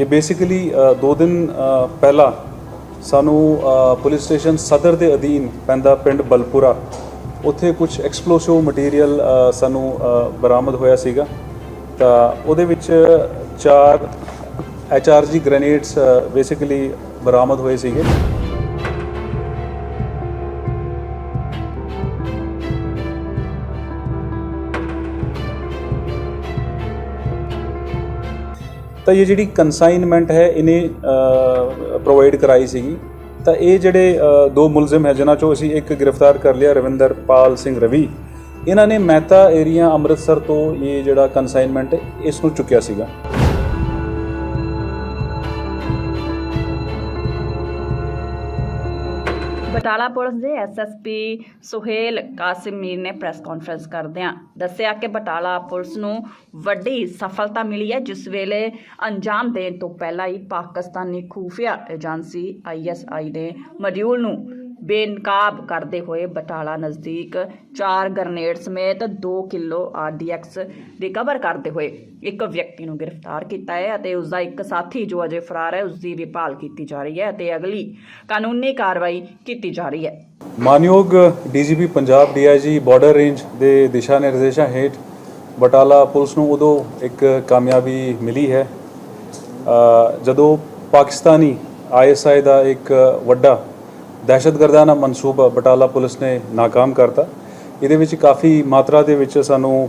ਇਹ ਬੇਸਿਕਲੀ 2 ਦਿਨ ਪਹਿਲਾਂ ਸਾਨੂੰ ਪੁਲਿਸ ਸਟੇਸ਼ਨ ਸਦਰ ਦੇ ਅਧੀਨ ਪੈਂਦਾ ਪਿੰਡ ਬਲਪੁਰਾ। ਉੱਥੇ ਕੁਝ ਐਕਸਪਲੋਸਿਵ ਮਟੀਰੀਅਲ ਸਾਨੂੰ ਬਰਾਮਦ ਹੋਇਆ ਸੀਗਾ। ਤਾਂ ਉਹਦੇ ਵਿੱਚ ਚਾਰ ਐਚਆਰਜੀ ਗ੍ਰੇਨੇਡਸ ਬੇਸਿਕਲੀ ਬਰਾਮਦ ਹੋਏ ਸੀਗੇ। ਤਾਂ ਇਹ ਜਿਹੜੀ ਕਨਸਾਈਨਮੈਂਟ ਹੈ, ਇਹਨੇ ਪ੍ਰੋਵਾਈਡ ਕਰਾਈ ਸੀਗੀ। ਤਾਂ ਇਹ ਜਿਹੜੇ ਦੋ ਮੁਲਜ਼ਮ ਹੈ, ਜਿਨ੍ਹਾਂ ਚੋਂ ਅਸੀਂ ਇੱਕ ਗ੍ਰਿਫਤਾਰ ਕਰ ਲਿਆ, ਰਵਿੰਦਰ ਪਾਲ ਸਿੰਘ ਰਵੀ। ਇਹਨਾਂ ਨੇ ਮਹਿਤਾ ਏਰੀਆ ਅੰਮ੍ਰਿਤਸਰ ਤੋਂ ਇਹ ਜਿਹੜਾ ਕਨਸਾਈਨਮੈਂਟ ਇਸ ਨੂੰ ਚੁੱਕਿਆ ਸੀਗਾ। ਬਟਾਲਾ ਪੁਲਿਸ ਦੇ ਐਸਐਸਪੀ ਸੁਹੇਲ ਕਾਸਿਮ ਮੀਰ ਨੇ ਪ੍ਰੈਸ ਕਾਨਫਰੰਸ ਕਰਦਿਆਂ ਦੱਸਿਆ ਕਿ ਬਟਾਲਾ ਪੁਲਿਸ ਨੂੰ ਵੱਡੀ ਸਫਲਤਾ ਮਿਲੀ ਹੈ, ਜਿਸ ਵੇਲੇ ਅੰਜਾਮ ਦੇਣ ਤੋਂ ਪਹਿਲਾਂ ਹੀ ਪਾਕਿਸਤਾਨੀ ਖੂਫੀਆ ਏਜੰਸੀ ਆਈਐਸਆਈ ਦੇ ਮੋਡਿਊਲ ਨੂੰ ਬੇਨਕਾਬ ਕਰਦੇ ਹੋਏ ਬਟਾਲਾ ਨਜ਼ਦੀਕ ਚਾਰ ਗ੍ਰਨੇਡ ਸਮੇਤ 2 ਕਿਲੋ ਆਰਡੀਐਕਸ ਰਿਕਵਰ ਕਰਦੇ ਹੋਏ ਇੱਕ ਵਿਅਕਤੀ ਨੂੰ ਗ੍ਰਿਫਤਾਰ ਕੀਤਾ ਹੈ ਅਤੇ ਉਸ ਦਾ ਇੱਕ ਸਾਥੀ ਜੋ ਅਜੇ ਫਰਾਰ ਹੈ ਉਸ ਦੀ ਵੀ ਭਾਲ ਕੀਤੀ ਜਾ ਰਹੀ ਹੈ ਅਤੇ ਅਗਲੀ ਕਾਨੂੰਨੀ ਕਾਰਵਾਈ ਕੀਤੀ ਜਾ ਰਹੀ ਹੈ। ਮਾਨਯੋਗ DGP Punjab DIG border range ਦੇ ਦਿਸ਼ਾ ਨਿਰਦੇਸ਼ਾਂ ਹੇਠ ਬਟਾਲਾ ਪੁਲਿਸ ਨੂੰ ਉਦੋਂ ਇੱਕ ਕਾਮਯਾਬੀ ਮਿਲੀ ਹੈ। ਜਦੋਂ ਪਾਕਿਸਤਾਨੀ ਆਈਐਸਆਈ ਦਾ ਇੱਕ ਵੱਡਾ ਦਹਿਸ਼ਤਗਰਦਾਂ ਦਹਿਸ਼ਤਗਰਦਾਨਾ ਮਨਸੂਬਾ ਬਟਾਲਾ ਪੁਲਿਸ ਨੇ ناکਾਮ ਕਰਤਾ। ਇਹਦੇ ਵਿੱਚ ਕਾਫੀ ਮਾਤਰਾ ਦੇ ਵਿੱਚ ਸਾਨੂੰ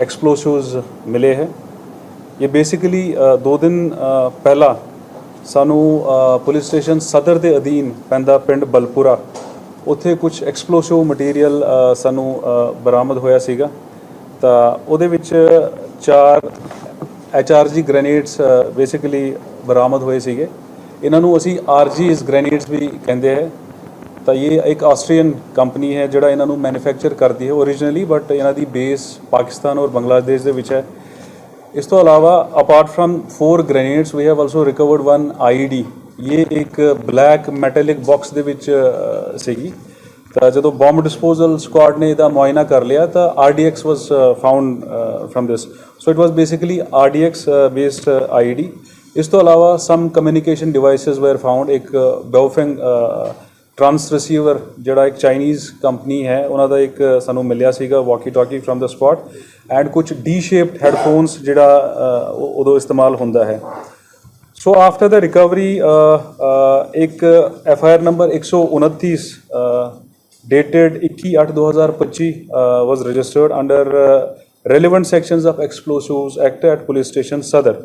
ਐਕਸਪਲੋਸਿਵਸ ਮਿਲੇ ਹੈ। ਇਹ ਬੇਸਿਕਲੀ ਦੋ ਦਿਨ ਪਹਿਲਾਂ ਸਾਨੂੰ ਪੁਲਿਸ ਸਟੇਸ਼ਨ ਸਦਰ ਦੇ ਅਧੀਨ ਪੈਂਦਾ ਪਿੰਡ ਬਲਪੁਰਾ। ਉੱਥੇ ਕੁਝ ਐਕਸਪਲੋਸਿਵ ਮਟੀਰੀਅਲ ਸਾਨੂੰ ਬਰਾਮਦ ਹੋਇਆ ਸੀਗਾ। ਤਾਂ ਉਹਦੇ ਵਿੱਚ ਚਾਰ ਐਚਆਰਜੀ ਗ੍ਰੇਨੇਡਸ ਬੇਸਿਕਲੀ ਬਰਾਮਦ ਹੋਏ ਸੀਗੇ। ਇਹਨਾਂ ਨੂੰ ਅਸੀਂ ਆਰਜੀਸ ਗ੍ਰੇਨੇਡਸ ਵੀ ਕਹਿੰਦੇ ਹੈ ਤਾਂ ਇਹ ਇੱਕ ਆਸਟਰੀਅਨ ਕੰਪਨੀ ਹੈ ਜਿਹੜਾ ਇਹਨਾਂ ਨੂੰ ਮੈਨੂਫੈਕਚਰ ਕਰਦੀ ਹੈ ਓਰੀਜਨਲੀ ਬਟ ਇਹਨਾਂ ਦੀ ਬੇਸ ਪਾਕਿਸਤਾਨ ਔਰ ਬੰਗਲਾਦੇਸ਼ ਦੇ ਵਿੱਚ ਹੈ। ਇਸ ਤੋਂ ਇਲਾਵਾ apart from 4 grenades we have also recovered one IED ਇਹ ਇੱਕ ਬਲੈਕ ਮੈਟੈਲਿਕ ਬਾਕਸ ਦੇ ਵਿੱਚ ਸੀਗੀ। ਤਾਂ ਜਦੋਂ ਬੰਬ ਡਿਸਪੋਜ਼ਲ ਸਕੁਆਡ ਨੇ ਇਹਦਾ ਮੁਆਇਨਾ ਕਰ ਲਿਆ, ਤਾਂ RDX was found from this so it was basically RDX based ID ਇਸ ਤੋਂ ਇਲਾਵਾ some communication devices were found ਇੱਕ ਗੋਫਿੰਗ ਟਰਾਂਸ ਰਿਸੀਵਰ ਜਿਹੜਾ ਇੱਕ ਚਾਈਨੀਜ਼ ਕੰਪਨੀ ਹੈ ਉਹਨਾਂ ਦਾ ਇੱਕ ਸਾਨੂੰ ਮਿਲਿਆ ਸੀਗਾ walkie talkie from the spot and ਕੁਝ ਡੀ ਸ਼ੇਪਡ ਹੈੱਡਫੋਨਸ ਜਿਹੜਾ ਉਦੋਂ ਇਸਤੇਮਾਲ ਹੁੰਦਾ ਹੈ। ਸੋ ਆਫਟਰ ਦਾ ਰਿਕਵਰੀ ਇੱਕ F I R number 129 dated 21/8/2025 uh, was registered under uh, relevant sections of explosives act at police station ਸਦਰ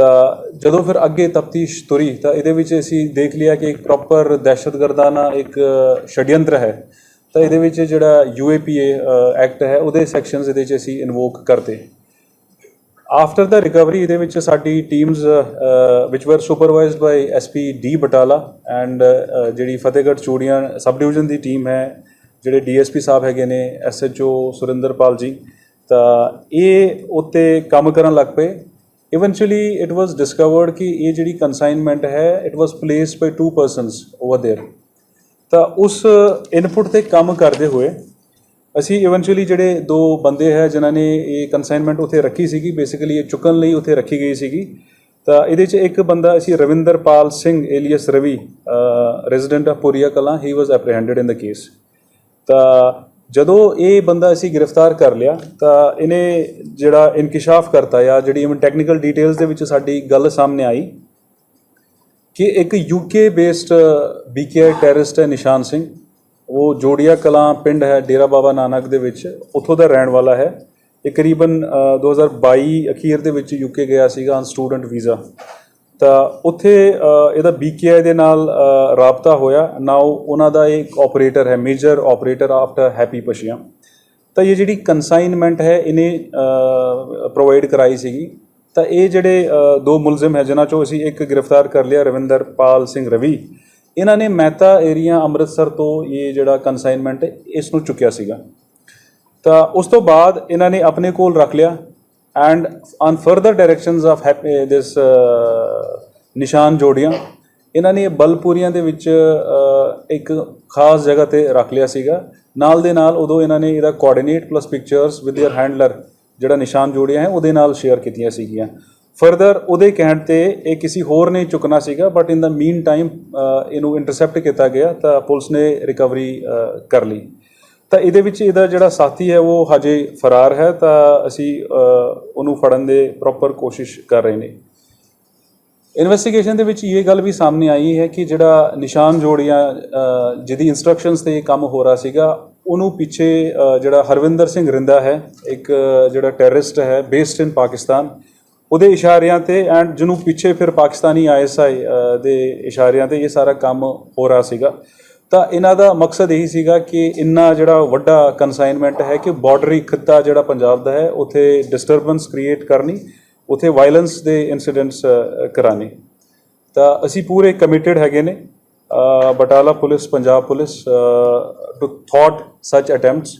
ਤਾਂ ਜਦੋਂ ਫਿਰ ਅੱਗੇ ਤਫਤੀਸ਼ ਤੁਰੀ ਤਾਂ ਇਹਦੇ ਵਿੱਚ ਅਸੀਂ ਦੇਖ ਲਿਆ ਕਿ ਇੱਕ ਪ੍ਰੋਪਰ ਦਹਿਸ਼ਤਗਰਦਾਨਾ ਇੱਕ ਛੜਯੰਤਰ ਹੈ। ਤਾਂ ਇਹਦੇ ਵਿੱਚ ਜਿਹੜਾ ਯੂਏਪੀਏ ਐਕਟ ਹੈ, ਉਹਦੇ ਸੈਕਸ਼ਨਸ ਇਹਦੇ ਵਿੱਚ ਅਸੀਂ ਇਨਵੋਕ ਕਰਦੇ ਆਫਟਰ ਦਾ ਰਿਕਵਰੀ ਇਹਦੇ ਵਿੱਚ ਸਾਡੀ teams which were supervised by SP D Batala and ਜਿਹੜੀ ਫਤਿਹਗੜ੍ਹ ਚੂੜੀਆਂ ਸਬ ਡਿਵੀਜ਼ਨ ਦੀ ਟੀਮ ਹੈ, ਜਿਹੜੇ ਡੀਐਸਪੀ ਸਾਹਿਬ ਹੈਗੇ ਨੇ ਐਸਐਚਓ ਸੁਰਿੰਦਰਪਾਲ ਜੀ, ਤਾਂ ਇਹ ਉੱਤੇ ਕੰਮ ਕਰਨ ਲੱਗ ਪਏ। ਇਵੈਂਚੁਅਲੀ ਇਟ ਵਾਸ ਡਿਸਕਵਰਡ ਕਿ ਇਹ ਜਿਹੜੀ ਕਨਸਾਈਨਮੈਂਟ ਹੈ it was placed by two persons over there ਤਾਂ ਉਸ ਇਨਪੁਟ ਤੇ ਕੰਮ ਕਰਦੇ ਹੋਏ ਅਸੀਂ ਇਵੈਂਚੁਅਲੀ ਜਿਹੜੇ ਦੋ ਬੰਦੇ ਹੈ ਜਿਨ੍ਹਾਂ ਨੇ ਇਹ ਕਨਸਾਈਨਮੈਂਟ ਉੱਥੇ ਰੱਖੀ ਸੀਗੀ ਬੇਸਿਕਲੀ ਇਹ ਚੁੱਕਣ ਲਈ ਉੱਥੇ ਰੱਖੀ ਗਈ ਸੀਗੀ ਤਾਂ ਇਹਦੇ 'ਚ ਇੱਕ ਬੰਦਾ ਅਸੀਂ Ravinderpal Singh alias Ravi resident of Puria Kalan he was apprehended in the case ਤਾਂ ਜਦੋਂ ਇਹ ਬੰਦਾ ਅਸੀਂ ਗ੍ਰਿਫਤਾਰ ਕਰ ਲਿਆ ਤਾਂ ਇਹਨੇ ਜਿਹੜਾ ਇਨਕਸ਼ਾਫ ਕਰਤਾ ਜਾਂ ਜਿਹੜੀ ਇਵਨ ਟੈਕਨੀਕਲ ਡੀਟੇਲਸ ਦੇ ਵਿੱਚ ਸਾਡੀ ਗੱਲ ਸਾਹਮਣੇ ਆਈ ਕਿ ਇੱਕ ਯੂਕੇ ਬੇਸਡ ਬੀਕੇਆਈ ਟੈਰਰਿਸਟ ਹੈ ਨਿਸ਼ਾਨ ਸਿੰਘ। ਉਹ ਜੋੜੀਆ ਕਲਾਂ ਪਿੰਡ ਹੈ ਡੇਰਾ ਬਾਬਾ ਨਾਨਕ ਦੇ ਵਿੱਚ ਉੱਥੋਂ ਦਾ ਰਹਿਣ ਵਾਲਾ ਹੈ। ਇਹ ਕਰੀਬਨ ਅ, 2022 ਅਖੀਰ ਦੇ ਵਿੱਚ ਯੂਕੇ ਗਿਆ ਸੀਗਾ ਔਨ ਸਟੂਡੈਂਟ ਵੀਜ਼ਾ ਤਾਂ ਉੱਥੇ ਅ, ਇਹਦਾ ਬੀਕੇਆਈ ਦੇ ਨਾਲ ਰਾਬਤਾ ਹੋਇਆ। ਨਾਓ ਉਹਨਾਂ ਦਾ ਇੱਕ ਆਪਰੇਟਰ ਹੈ major operator after Happy Passian ਤਾਂ ਇਹ ਜਿਹੜੀ ਕਨਸਾਈਨਮੈਂਟ ਹੈ ਇਹਨੇ ਪ੍ਰੋਵਾਈਡ ਕਰਾਈ ਸੀਗੀ। ਤਾਂ ਇਹ ਜਿਹੜੇ ਦੋ ਮੁਲਜ਼ਮ ਹੈ ਜਿਨ੍ਹਾਂ ਚੋਂ ਅਸੀਂ ਇੱਕ ਗ੍ਰਿਫਤਾਰ ਕਰ ਲਿਆ ਰਵਿੰਦਰ ਪਾਲ ਸਿੰਘ ਰਵੀ। ਇਹਨਾਂ ਨੇ ਮਹਿਤਾ ਏਰੀਆ ਅੰਮ੍ਰਿਤਸਰ ਤੋਂ ਇਹ ਜਿਹੜਾ ਕਨਸਾਈਨਮੈਂਟ ਇਸ ਨੂੰ ਚੁੱਕਿਆ ਸੀਗਾ। ਤਾਂ ਉਸ ਤੋਂ ਬਾਅਦ ਇਹਨਾਂ ਨੇ ਆਪਣੇ ਕੋਲ ਰੱਖ ਲਿਆ। and on further directions of this Nishan Jorian ਇਹਨਾਂ ਨੇ ਇਹ ਬਲਪੂਰੀਆਂ ਦੇ ਵਿੱਚ ਅ, ਇੱਕ ਖਾਸ ਜਗ੍ਹਾ ਤੇ ਰੱਖ ਲਿਆ ਸੀਗਾ ਨਾਲ ਦੇ ਨਾਲ ਉਦੋਂ ਇਹਨਾਂ ਨੇ ਇਹਦਾ coordinate plus pictures with their handler ਜਿਹੜਾ ਨਿਸ਼ਾਨ ਜੋੜੀਆਂ ਹੈ ਉਹਦੇ ਨਾਲ ਸ਼ੇਅਰ ਕੀਤੀਆਂ ਸੀਗੀਆਂ ਫਰਦਰ ਉਹਦੇ ਕਹਿਣ ਤੇ ਇਹ ਕਿਸੇ ਹੋਰ ਨੇ ਚੁੱਕਣਾ ਸੀਗਾ but in the meantime ਇਹਨੂੰ ਇੰਟਰਸੈਪਟ ਕੀਤਾ ਗਿਆ ਤਾਂ ਪੁਲਿਸ ਨੇ ਰਿਕਵਰੀ ਕਰ ਲਈ ਤਾਂ ਇਹਦੇ ਵਿੱਚ ਇਹਦਾ ਜਿਹੜਾ ਸਾਥੀ ਹੈ, ਉਹ ਹਜੇ ਫਰਾਰ ਹੈ, ਤਾਂ ਅਸੀਂ ਉਹਨੂੰ ਫੜਨ ਦੇ ਪ੍ਰੋਪਰ ਕੋਸ਼ਿਸ਼ ਕਰ ਰਹੇ ਨੇ। ਇਨਵੈਸਟੀਗੇਸ਼ਨ ਦੇ ਵਿੱਚ ਇਹ ਗੱਲ ਵੀ ਸਾਹਮਣੇ ਆਈ ਹੈ ਕਿ ਜਿਹੜਾ ਨਿਸ਼ਾਨ ਜੋੜੀਆਂ ਜਿਹਦੀ ਇਨਸਟਰਕਸ਼ਨਸ ਤੇ ਇਹ ਕੰਮ ਹੋ ਰਿਹਾ ਸੀਗਾ, ਉਹਨੂੰ ਪਿੱਛੇ ਜਿਹੜਾ ਹਰਵਿੰਦਰ ਸਿੰਘ ਰਿੰਦਾ ਹੈ, ਇੱਕ, ਜਿਹੜਾ ਟੈਰਰਿਸਟ ਹੈ ਬੇਸਡ ਇਨ ਪਾਕਿਸਤਾਨ, ਉਹਦੇ ਇਸ਼ਾਰਿਆਂ ਤੇ ਐਂਡ ਜਿਹਨੂੰ ਪਿੱਛੇ ਫਿਰ ਪਾਕਿਸਤਾਨੀ ਆਈਐਸਆਈ ਦੇ ਇਸ਼ਾਰਿਆਂ ਤੇ ਇਹ ਸਾਰਾ ਕੰਮ ਹੋ ਰਿਹਾ ਸੀਗਾ। ਤਾਂ ਇਹਨਾਂ ਦਾ ਮਕਸਦ ਇਹੀ ਸੀਗਾ ਕਿ ਇੰਨਾ ਜਿਹੜਾ ਵੱਡਾ ਕਨਸਾਈਨਮੈਂਟ ਹੈ ਕਿ ਬਾਰਡਰੀ ਖਿੱਤਾ ਜਿਹੜਾ ਪੰਜਾਬ ਦਾ ਹੈ, ਉਥੇ ਡਿਸਟਰਬੈਂਸ ਕ੍ਰੀਏਟ ਕਰਨੀ, ਉਥੇ ਵਾਇਲੈਂਸ ਦੇ ਇਨਸੀਡੈਂਟਸ ਕਰਾਣੇ ਤਾਂ ਅਸੀਂ ਪੂਰੇ ਕਮਿਟਿਡ ਹੈਗੇ ਨੇ Batala police, Punjab police to thought such attempts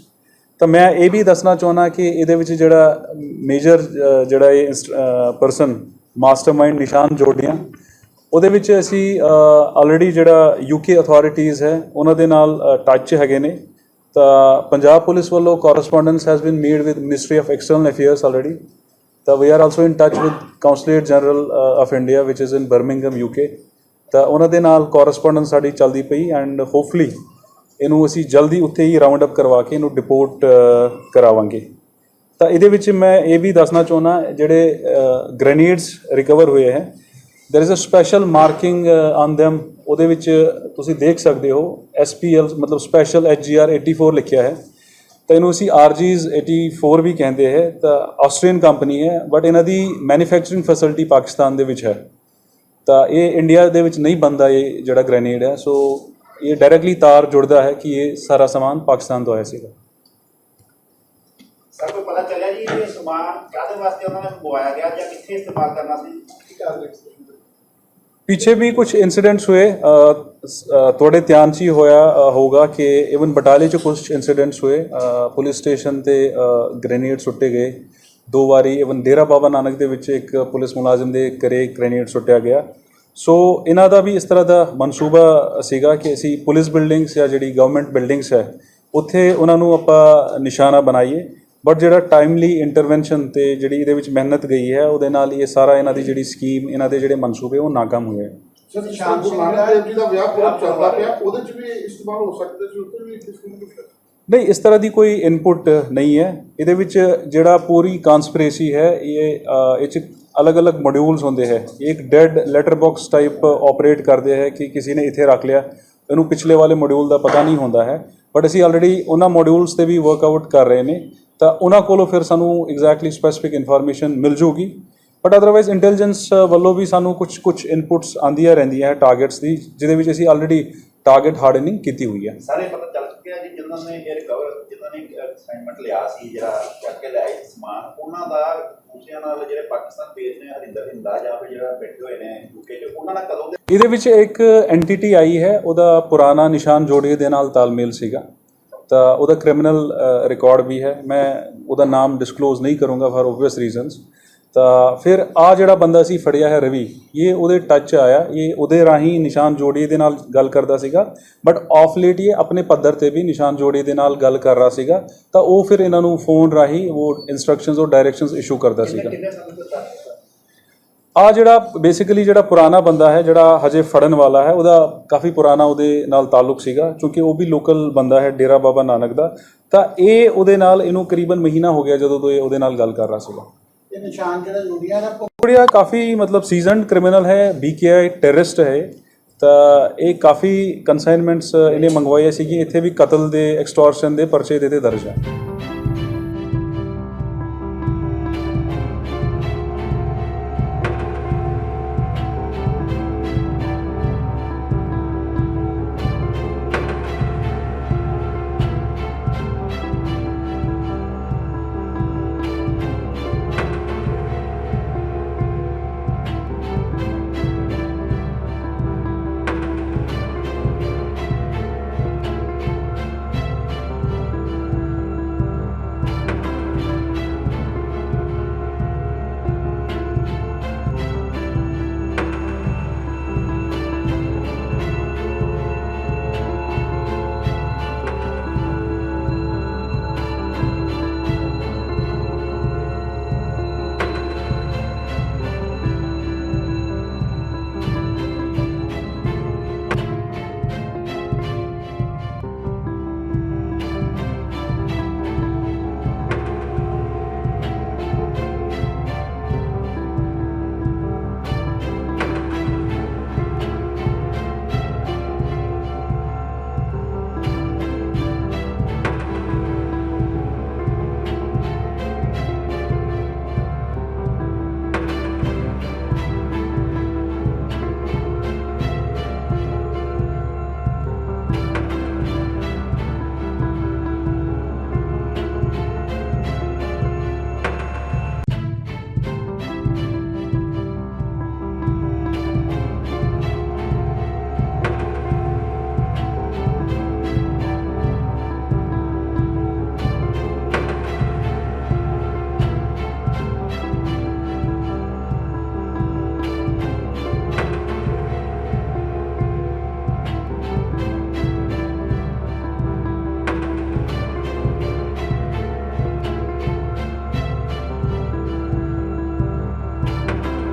ਤਾਂ ਮੈਂ ਇਹ ਵੀ ਦੱਸਣਾ ਚਾਹੁੰਦਾ ਕਿ ਇਹਦੇ ਵਿੱਚ ਜਿਹੜਾ ਮੇਜਰ ਜਿਹੜਾ ਇਹ ਪਰਸਨ ਮਾਸਟਰਮਾਈਂਡ ਨਿਸ਼ਾਨ ਜੋੜੀਆਂ ਉਹਦੇ ਵਿੱਚ ਅਸੀਂ ਆਲਰੇਡੀ ਜਿਹੜਾ ਯੂਕੇ ਅਥਾਰਟੀਜ਼ ਹੈ, ਉਹਨਾਂ ਦੇ ਨਾਲ ਟੱਚ ਹੈਗੇ ਨੇ। ਤਾਂ ਪੰਜਾਬ ਪੁਲਿਸ ਵੱਲੋਂ correspondence has been made with ministry of external affairs already ਤਾਂ we are also in touch with consulate general of India which is in Birmingham UK ਤਾਂ ਉਹਨਾਂ ਦੇ ਨਾਲ ਕੋਰਸਪੋਂਡੈਂਸ ਸਾਡੀ ਚੱਲਦੀ ਪਈ ਐਂਡ ਹੋਪਫੁਲੀ ਇਹਨੂੰ ਅਸੀਂ ਜਲਦੀ ਉੱਥੇ ਹੀ ਰਾਉਂਡ ਅਪ ਕਰਵਾ ਕੇ ਇਹਨੂੰ ਡਿਪੋਰਟ ਕਰਾਵਾਂਗੇ। ਤਾਂ ਇਹਦੇ ਵਿੱਚ ਮੈਂ ਇਹ ਵੀ ਦੱਸਣਾ ਚਾਹੁੰਦਾ, ਜਿਹੜੇ ਗ੍ਰੇਨੇਡਸ ਰਿਕਵਰ ਹੋਏ ਹੈ there is a special marking uh, on ਉਹਦੇ ਵਿੱਚ ਤੁਸੀਂ ਦੇਖ ਸਕਦੇ ਹੋ SPL ਮਤਲਬ ਸਪੈਸ਼ਲ HGR 84 ਲਿਖਿਆ ਹੈ। ਤਾਂ ਇਹਨੂੰ ਅਸੀਂ RGs 84 ਵੀ ਕਹਿੰਦੇ ਹੈ। ਤਾਂ ਆਸਟਰੀਅਨ ਕੰਪਨੀ ਹੈ ਬਟ ਇਹਨਾਂ ਦੀ ਮੈਨੂਫੈਕਚਰਿੰਗ ਫੈਸਿਲਿਟੀ ਪਾਕਿਸਤਾਨ ਦੇ ਵਿੱਚ ਹੈ। ਤਾਂ ਇਹ ਇੰਡੀਆ ਦੇ ਵਿੱਚ ਨਹੀਂ ਬਣਦਾ ਇਹ ਜਿਹੜਾ ਗ੍ਰੈਨੇਡ ਹੈ। ਸੋ ਇਹ ਡਾਇਰੈਕਟਲੀ ਤਾਰ ਜੁੜਦਾ ਹੈ ਕਿ ਇਹ ਸਾਰਾ ਸਮਾਨ ਪਾਕਿਸਤਾਨ ਤੋਂ ਆਇਆ ਸੀਗਾ। ਸਰ ਕੋਈ ਪਤਾ ਚੱਲਿਆ ਜੀ ਇਹ ਸਮਾਨ ਕਾਹਦੇ ਵਾਸਤੇ ਉਹਨਾਂ ਨੇ ਮੰਗਵਾਇਆ ਗਿਆ ਜਾਂ ਕਿੱਥੇ ਇਸਤੇਮਾਲ ਕਰਨਾ ਸੀ? ਕੀ ਕਾਰਨ ਪਿੱਛੇ ਵੀ ਕੁਝ ਇਨਸੀਡੈਂਟਸ ਹੋਏ ਤੁਹਾਡੇ ਧਿਆਨ 'ਚ ਹੀ ਹੋਇਆ ਅ, ਹੋਗਾ ਕਿ ਇਵਨ ਬਟਾਲੇ 'ਚ ਕੁਝ ਇਨਸੀਡੈਂਟਸ ਹੋਏ ਪੁਲਿਸ ਸਟੇਸ਼ਨ ਤੇ ਗ੍ਰੇਨੇਡ ਸੁੱਟੇ ਗਏ ਦੋ ਵਾਰੀ ਇਵਨ ਡੇਰਾ ਬਾਬਾ ਨਾਨਕ ਦੇ ਵਿੱਚ ਇੱਕ ਪੁਲਿਸ ਮੁਲਾਜ਼ਮ ਦੇ ਘਰੇ ਗ੍ਰੇਨੇਡ ਸੁੱਟਿਆ ਗਿਆ ਸੋ ਇਹਨਾਂ ਦਾ ਵੀ ਇਸ ਤਰ੍ਹਾਂ ਦਾ ਮਨਸੂਬਾ ਸੀਗਾ ਕਿ ਅਸੀਂ ਪੁਲਿਸ ਬਿਲਡਿੰਗਸ ਜਾਂ ਜਿਹੜੀ ਗਵਰਨਮੈਂਟ ਬਿਲਡਿੰਗਸ ਹੈ ਉੱਥੇ ਉਹਨਾਂ ਨੂੰ ਆਪਾਂ ਨਿਸ਼ਾਨਾ ਬਣਾਈਏ ਬਟ ਜਿਹੜਾ ਟਾਈਮਲੀ ਇੰਟਰਵੈਂਸ਼ਨ ਤੇ ਜਿਹੜੀ ਇਹਦੇ ਵਿੱਚ ਮਿਹਨਤ ਗਈ ਹੈ ਉਹਦੇ ਨਾਲ ਇਹ ਸਾਰਾ ਇਹਨਾਂ ਦੀ ਜਿਹੜੀ ਸਕੀਮ ਇਹਨਾਂ ਦੇ ਜਿਹੜੇ ਮਨਸੂਬੇ ਉਹ ਨਾਕਾਮ ਹੋਏ ਸਰ ਨਿਸ਼ਾਨ ਗੁਰੂ ਨਾਨਕ ਦੇਵ ਜੀ ਦਾ ਵਿਆਹ ਬਹੁਤ ਚੱਲਦਾ ਪਿਆ ਉਹਦੇ ਚ ਵੀ ਇਸਤੇਮਾਲ ਹੋ ਸਕਦੇ ਸੀ ਉੱਤੇ ਵੀ ਕਿਸ ਨੂੰ ਕੁਝ ਨਹੀਂ ਇਸ ਤਰ੍ਹਾਂ ਦੀ ਕੋਈ ਇਨਪੁਟ ਨਹੀਂ ਹੈ। ਇਹਦੇ ਵਿੱਚ ਜਿਹੜਾ ਪੂਰੀ ਕਨਸਪੀਰੇਸੀ ਹੈ ਇਹ ਇਹ ਚ ਅਲੱਗ-ਅਲੱਗ ਮੋਡਿਊਲਸ ਹੁੰਦੇ ਹੈ। ਇੱਕ dead letter box type operate ਕਰਦੇ ਹੈ ਕਿ ਕਿਸੇ ਨੇ ਇੱਥੇ ਰੱਖ ਲਿਆ। ਇਹਨੂੰ ਪਿਛਲੇ ਵਾਲੇ ਮੋਡਿਊਲ ਦਾ ਪਤਾ ਨਹੀਂ ਹੁੰਦਾ ਹੈ। ਬਟ ਅਸੀਂ ਆਲਰੇਡੀ ਉਹਨਾਂ ਮੋਡਿਊਲਸ ਤੇ ਵੀ ਵਰਕਆਊਟ ਕਰ ਰਹੇ ਨੇ। ਤਾਂ ਉਹਨਾਂ ਕੋਲੋਂ ਫਿਰ ਸਾਨੂੰ ਐਗਜ਼ੈਕਟਲੀ ਸਪੈਸੀਫਿਕ ਇਨਫੋਰਮੇਸ਼ਨ ਮਿਲ ਜੂਗੀ। ਬਟ ਅਦਰਵਾਈਜ਼ ਇੰਟੈਲੀਜੈਂਸ ਵੱਲੋਂ ਵੀ ਸਾਨੂੰ ਕੁਝ ਕੁਝ ਇਨਪੁਟਸ ਆਂਦੀਆਂ ਰਹਿੰਦੀਆਂ ਹੈ ਟਾਰਗੇਟਸ ਦੀ ਜਿਹਦੇ ਵਿੱਚ ਅਸੀਂ ਆਲਰੇਡੀ ਟਾਰਗੇਟ ਹਾਰਡਨਿੰਗ ਕੀਤੀ ਹੋਈ ਹੈ। ਸਾਰੇ ਪਤਾ ਚੱਲ ਚੁੱਕਿਆ ਜੀ ਜਿਨ੍ਹਾਂ ਨੇ ਇਹ ਰਿਕਵਰ ਜਿਨ੍ਹਾਂ ਨੇ ਅਸਾਈਨਮੈਂਟ ਲਿਆ ਸੀ ਜਿਹੜਾ ਚੱਕ ਕੇ ਲਿਆਏ ਸੀ ਸਮਾਨ ਉਹਨਾਂ ਦਾ ਦੂਸਰਿਆਂ ਨਾਲ ਜਿਹੜੇ ਪਾਕਿਸਤਾਨ ਬੇਸ ਨੇ ਹਰਿੰਦਰ ਹਿੰਦਾ ਜਾਂ ਫਿਰ ਜਿਹੜਾ ਬੈਠੇ ਹੋਏ ਨੇ ਯੂਕੇ 'ਚ ਉਹਨਾਂ ਨਾਲ ਕਦੋਂ ਦੇ ਇਹਦੇ ਵਿੱਚ ਇੱਕ ਐਂਟੀਟੀ ਆਈ ਹੈ ਉਹਦਾ ਪੁਰਾਣਾ ਨਿਸ਼ਾਨ ਜੋੜੀਏ ਦੇ ਨਾਲ ਤਾਲਮੇਲ ਸੀਗਾ। ਤਾਂ ਉਹਦਾ ਕ੍ਰਿਮੀਨਲ ਰਿਕਾਰਡ ਵੀ ਹੈ। ਮੈਂ ਉਹਦਾ ਨਾਮ ਡਿਸਕਲੋਜ਼ ਨਹੀਂ ਕਰੂੰਗਾ ਫॉर obvious ਰੀਜ਼ਨਸ ਤਾਂ ਫਿਰ ਆ ਜਿਹੜਾ ਬੰਦਾ ਸੀ ਫੜਿਆ ਹੈ ਰਵੀ ਇਹ ਉਹਦੇ ਟੱਚ ਆਇਆ। ਇਹ ਉਹਦੇ ਰਾਹੀਂ ਨਿਸ਼ਾਨ ਜੋੜੀਏ ਦੇ ਨਾਲ ਗੱਲ ਕਰਦਾ ਸੀਗਾ। ਬਟ ਆਫ ਲੇਟ ਇਹ ਆਪਣੇ ਪੱਧਰ ਤੇ ਵੀ ਨਿਸ਼ਾਨ ਜੋੜੀਏ ਦੇ ਨਾਲ ਗੱਲ ਕਰ ਰਿਹਾ ਸੀਗਾ। ਤਾਂ ਉਹ ਫਿਰ ਇਹਨਾਂ ਨੂੰ ਫੋਨ ਰਾਹੀਂ ਉਹ ਇਨਸਟਰਕਸ਼ਨਸ ਔਰ ਡਾਇਰੈਕਸ਼ਨਸ ਇਸ਼ੂ ਕਰਦਾ ਸੀਗਾ ਕਿੰਨੇ ਸਮੇਂ ਤੋਂ ਚੱਲ ਰਿਹਾ ਆ ਜਿਹੜਾ ਬੇਸਿਕਲੀ ਜਿਹੜਾ ਪੁਰਾਣਾ ਬੰਦਾ ਹੈ ਜਿਹੜਾ ਹਜੇ ਫੜਨ ਵਾਲਾ ਹੈ ਉਹਦਾ ਕਾਫੀ ਪੁਰਾਣਾ ਉਹਦੇ ਨਾਲ ਤਾਲੁਕ ਸੀਗਾ ਕਿਉਂਕਿ ਉਹ ਵੀ ਲੋਕਲ ਬੰਦਾ ਹੈ ਡੇਰਾ ਬਾਬਾ ਨਾਨਕ ਦਾ। ਤਾਂ ਇਹ ਉਹਦੇ ਨਾਲ ਇਹਨੂੰ ਕਰੀਬਨ ਮਹੀਨਾ ਹੋ ਗਿਆ ਜਦੋਂ ਤੋਂ ਇਹ ਉਹਦੇ ਨਾਲ ਗੱਲ ਕਰ ਰਿਹਾ ਸੀਗਾ। ਇਹ ਨਿਸ਼ਾਨ ਜਿਹੜਾ ਜੁੜੀਆਂ ਦਾ ਕੁੜੀਆ ਕਾਫੀ ਮਤਲਬ ਸੀਜ਼ਨਡ ਕ੍ਰਿਮੀਨਲ ਹੈ ਬੀਕੇਆਈ ਟੈਰਰਿਸਟ ਹੈ ਤਾਂ ਇਹ ਕਾਫੀ ਕਨਸਾਈਨਮੈਂਟਸ ਇਹਨੇ ਮੰਗਵਾਏ ਸੀਗੀ ਇੱਥੇ ਵੀ ਕਤਲ ਦੇ ਐਕਸਟੋਰਸ਼ਨ ਦੇ ਪਰਚੇ ਦੇ ਤੇ ਦਰਜ ਹੈ